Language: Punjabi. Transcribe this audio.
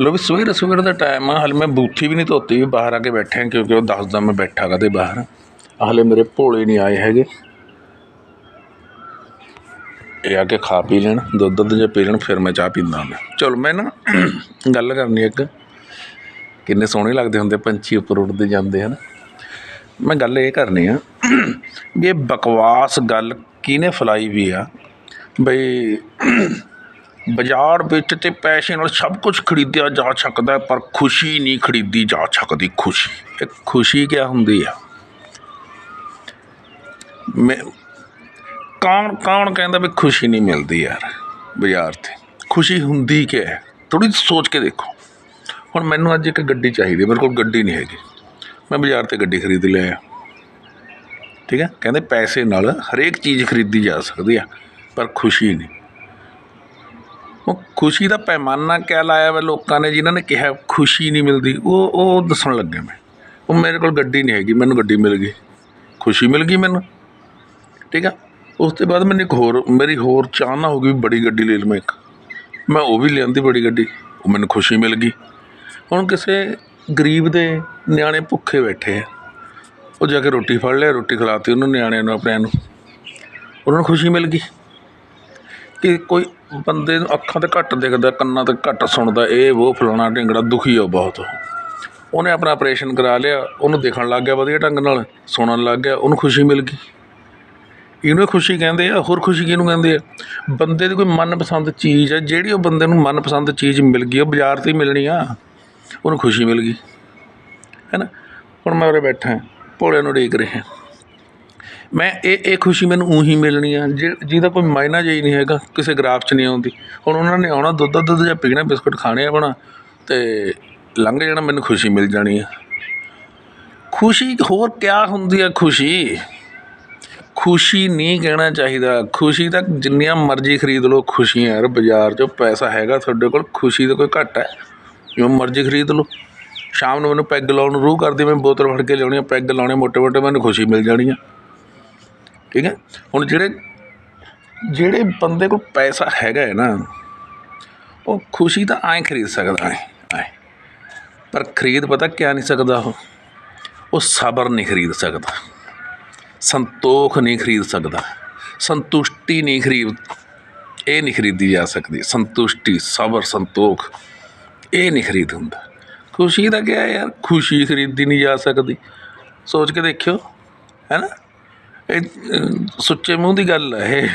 ਲੋ ਵੀ ਸਵੇਰੇ ਸਵੇਰੇ ਦਾ ਟਾਈਮ ਆ, ਹਾਲੇ ਮੈਂ ਬੂਥੀ ਵੀ ਨਹੀਂ ਧੋਤੀ, ਵੀ ਬਾਹਰ ਆ ਕੇ ਬੈਠੇ ਕਿਉਂਕਿ ਉਹ ਦੱਸਦਾ ਮੈਂ ਬੈਠਾ ਕਦੇ ਬਾਹਰ। ਹਾਲੇ ਮੇਰੇ ਭੋਲੇ ਨਹੀਂ ਆਏ ਹੈਗੇ। ਇਹ ਆ ਕੇ ਖਾ ਪੀ ਲੈਣ, ਦੁੱਧ ਦੁੱਧ ਜੇ ਪੀ ਲੈਣ, ਫਿਰ ਮੈਂ ਚਾਹ ਪੀਂਦਾ ਹੁੰਦਾ ਚਲੋ, ਮੈਂ ਨਾ ਗੱਲ ਕਰਨੀ ਇੱਕ। ਕਿੰਨੇ ਸੋਹਣੇ ਲੱਗਦੇ ਹੁੰਦੇ ਪੰਛੀ ਉੱਪਰ ਉੱਡਦੇ ਜਾਂਦੇ ਹਨ ਮੈਂ ਗੱਲ ਇਹ ਕਰਨੀ ਆ ਵੀ ਇਹ ਬਕਵਾਸ ਗੱਲ ਕਿਹਨੇ ਫਲਾਈ ਵੀ ਆ? ਬਈ ਬਾਜ਼ਾਰ ਵਿੱਚ ਤਾਂ ਪੈਸੇ ਨਾਲ ਸਭ ਕੁਝ ਖਰੀਦਿਆ ਜਾ ਸਕਦਾ ਪਰ ਖੁਸ਼ੀ ਨਹੀਂ ਖਰੀਦੀ ਜਾ ਸਕਦੀ, ਖੁਸ਼ੀ। ਇਹ ਖੁਸ਼ੀ ਕਿਆ ਹੁੰਦੀ ਆ? ਮੈਂ ਕੌਣ ਕੌਣ ਕਹਿੰਦਾ ਵੀ ਖੁਸ਼ੀ ਨਹੀਂ ਮਿਲਦੀ ਯਾਰ ਬਾਜ਼ਾਰ ਤੇ? ਖੁਸ਼ੀ ਹੁੰਦੀ ਕਿਆ ਹੈ? ਥੋੜੀ ਸੋਚ ਕੇ ਦੇਖੋ। ਹੁਣ ਮੈਨੂੰ ਅੱਜ ਇੱਕ ਗੱਡੀ ਚਾਹੀਦੀ, ਮੇਰੇ ਕੋਲ ਗੱਡੀ ਨਹੀਂ ਹੈਗੀ। ਮੈਂ ਬਾਜ਼ਾਰ ਤੇ ਗੱਡੀ ਖਰੀਦ ਲਿਆ ਠੀਕ ਹੈ? ਕਹਿੰਦੇ ਪੈਸੇ ਨਾਲ ਹਰੇਕ ਚੀਜ਼ ਖਰੀਦੀ ਜਾ ਸਕਦੀ ਆ, ਪਰ ਖੁਸ਼ੀ ਨਹੀਂ। ਉਹ ਖੁਸ਼ੀ ਦਾ ਪੈਮਾਨਾ ਕਿਆ ਲਾਇਆ ਵਾ ਲੋਕਾਂ ਨੇ ਜਿਨ੍ਹਾਂ ਨੇ ਕਿਹਾ ਖੁਸ਼ੀ ਨਹੀਂ ਮਿਲਦੀ? ਉਹ ਉਹ ਦੱਸਣ ਲੱਗੇ ਮੈਂ। ਉਹ ਮੇਰੇ ਕੋਲ ਗੱਡੀ ਨਹੀਂ ਹੈਗੀ, ਮੈਨੂੰ ਗੱਡੀ ਮਿਲ ਗਈ। ਖੁਸ਼ੀ ਮਿਲ ਗਈ ਮੈਨੂੰ। ਠੀਕ ਆ? ਉਸ ਤੋਂ ਬਾਅਦ ਮੈਨੂੰ ਇੱਕ ਹੋਰ, ਮੇਰੀ ਹੋਰ ਚਾਹ ਨਾ ਹੋ ਗਈ ਵੀ ਬੜੀ ਗੱਡੀ ਲੈ ਲਵਾਂ ਇੱਕ। ਮੈਂ ਉਹ ਵੀ ਲਿਆਂਦੀ ਬੜੀ ਗੱਡੀ। ਉਹ ਮੈਨੂੰ ਖੁਸ਼ੀ ਮਿਲ ਗਈ। ਹੁਣ ਕਿਸੇ ਗਰੀਬ ਦੇ ਨਿਆਣੇ ਭੁੱਖੇ ਬੈਠੇ ਆ। ਉਹ ਜਾ ਕੇ ਰੋਟੀ ਫੜ ਲਿਆ, ਰੋਟੀ ਖਿਲਾਤੀ ਉਹਨੂੰ ਨਿਆਣਿਆਂ ਨੂੰ, ਆਪਣੇ ਨੂੰ। ਉਹਨਾਂ ਨੂੰ ਖੁਸ਼ੀ ਮਿਲ ਗਈ। ਕਿ ਕੋਈ ਬੰਦੇ ਨੂੰ ਅੱਖਾਂ ਤੇ ਘੱਟ ਦਿਖਦਾ ਕੰਨਾਂ ਤੇ ਘੱਟ ਸੁਣਦਾ ਇਹ ਉਹ ਫਲਾਣਾ ਢਿੰਗੜਾ ਦੁਖੀ ਆ ਬਹੁਤ। ਉਹਨੇ ਆਪਣਾ ਆਪਰੇਸ਼ਨ ਕਰਾ ਲਿਆ ਉਹਨੂੰ ਦੇਖਣ ਲੱਗ ਗਿਆ ਵਧੀਆ ਢੰਗ ਨਾਲ ਸੁਣਨ ਲੱਗ ਗਿਆ ਉਹਨੂੰ ਖੁਸ਼ੀ ਮਿਲ ਗਈ। ਇਹਨੂੰ ਖੁਸ਼ੀ ਕਹਿੰਦੇ ਆ ਹੋਰ ਖੁਸ਼ੀ ਕਿਹਨੂੰ ਕਹਿੰਦੇ ਆ? ਬੰਦੇ ਦੀ ਕੋਈ ਮਨਪਸੰਦ ਚੀਜ਼ ਆ ਜਿਹੜੀ ਉਹ ਬੰਦੇ ਨੂੰ ਮਨਪਸੰਦ ਚੀਜ਼ ਮਿਲ ਗਈ ਉਹ ਬਾਜ਼ਾਰ ਤੇ ਹੀ ਮਿਲਣੀ ਆ ਉਹਨੂੰ ਖੁਸ਼ੀ ਮਿਲ ਗਈ। ਹੈ ਨਾ? ਹੁਣ ਮੈਂ ਉਰੇ ਬੈਠਾ ਹਾਂ, ਭੋਲੇ ਨੂੰ ਉਡੀਕ ਰਿਹਾ। ਮੈਂ ਇਹ ਇਹ ਖੁਸ਼ੀ ਮੈਨੂੰ ਉਹੀ ਮਿਲਣੀ ਆ ਜਿ- ਜਿਹਦਾ ਕੋਈ ਮਾਇਨਾ ਜਿਹਾ ਹੀ ਨਹੀਂ ਹੈਗਾ, ਕਿਸੇ ਗਰਾਫ 'ਚ ਨਹੀਂ ਆਉਂਦੀ। ਹੁਣ ਉਹਨਾਂ ਨੇ ਆਉਣਾ ਦੁੱਧ ਦੁੱਧ ਜਾਂ ਪੀਣਾ ਬਿਸਕੁਟ ਖਾਣੇ ਆਪਣਾ ਅਤੇ ਲੰਘ ਜਾਣਾ, ਮੈਨੂੰ ਖੁਸ਼ੀ ਮਿਲ ਜਾਣੀ ਆ। ਖੁਸ਼ੀ ਹੋਰ ਕਿਆ ਹੁੰਦੀ ਆ ਖੁਸ਼ੀ? ਖੁਸ਼ੀ ਨਹੀਂ ਕਹਿਣਾ ਚਾਹੀਦਾ। ਖੁਸ਼ੀ ਤਾਂ ਜਿੰਨੀਆਂ ਮਰਜ਼ੀ ਖਰੀਦ ਲਓ, ਖੁਸ਼ੀਆਂ ਯਾਰ, ਬਾਜ਼ਾਰ 'ਚੋਂ ਪੈਸਾ ਹੈਗਾ ਤੁਹਾਡੇ ਕੋਲ, ਖੁਸ਼ੀ ਦਾ ਕੋਈ ਘੱਟ ਹੈ। ਜੋ ਮਰਜ਼ੀ ਖਰੀਦ ਲਓ। ਸ਼ਾਮ ਨੂੰ ਮੈਨੂੰ ਪੈਗ ਲਾਉਣ ਨੂੰ ਰੂਹ ਕਰਦੀ, ਮੈਂ ਬੋਤਲ ਫੜ ਕੇ ਲਿਆਉਣੀ ਆ, ਪੈਗ ਲਾਉਣੇ ਮੋਟੇ ਮੋਟੇ ਮੈਨੂੰ ਖੁਸ਼ੀ ਮਿਲ ਜਾਣੀ ਆ। ਠੀਕ ਹੈ? ਹੁਣ ਜਿਹੜੇ ਜਿਹੜੇ ਬੰਦੇ ਕੋਲ ਪੈਸਾ ਹੈਗਾ ਹੈ ਨਾ, ਉਹ ਖੁਸ਼ੀ ਤਾਂ ਐਂ ਖਰੀਦ ਸਕਦਾ ਹੈ। ਐਂ ਪਰ ਖਰੀਦ ਪਤਾ ਕਿਆ ਨਹੀਂ ਸਕਦਾ ਉਹ? ਉਹ ਸਬਰ ਨਹੀਂ ਖਰੀਦ ਸਕਦਾ। ਸੰਤੋਖ ਨਹੀਂ ਖਰੀਦ ਸਕਦਾ। ਸੰਤੁਸ਼ਟੀ ਨਹੀਂ ਖਰੀਦ, ਇਹ ਨਹੀਂ ਖਰੀਦੀ ਜਾ ਸਕਦੀ। ਸੰਤੁਸ਼ਟੀ, ਸਬਰ, ਸੰਤੋਖ, ਇਹ ਨਹੀਂ ਖਰੀਦ ਹੁੰਦਾ। ਖੁਸ਼ੀ ਦਾ ਕਿਆ ਯਾਰ? ਖੁਸ਼ੀ ਖਰੀਦੀ ਨਹੀਂ ਜਾ ਸਕਦੀ। ਸੋਚ ਕੇ ਦੇਖਿਓ, ਹੈ ਨਾ? ਇਹ ਸੁੱਚੇ ਮੂੰਹ ਦੀ ਗੱਲ ਹੈ ਇਹ।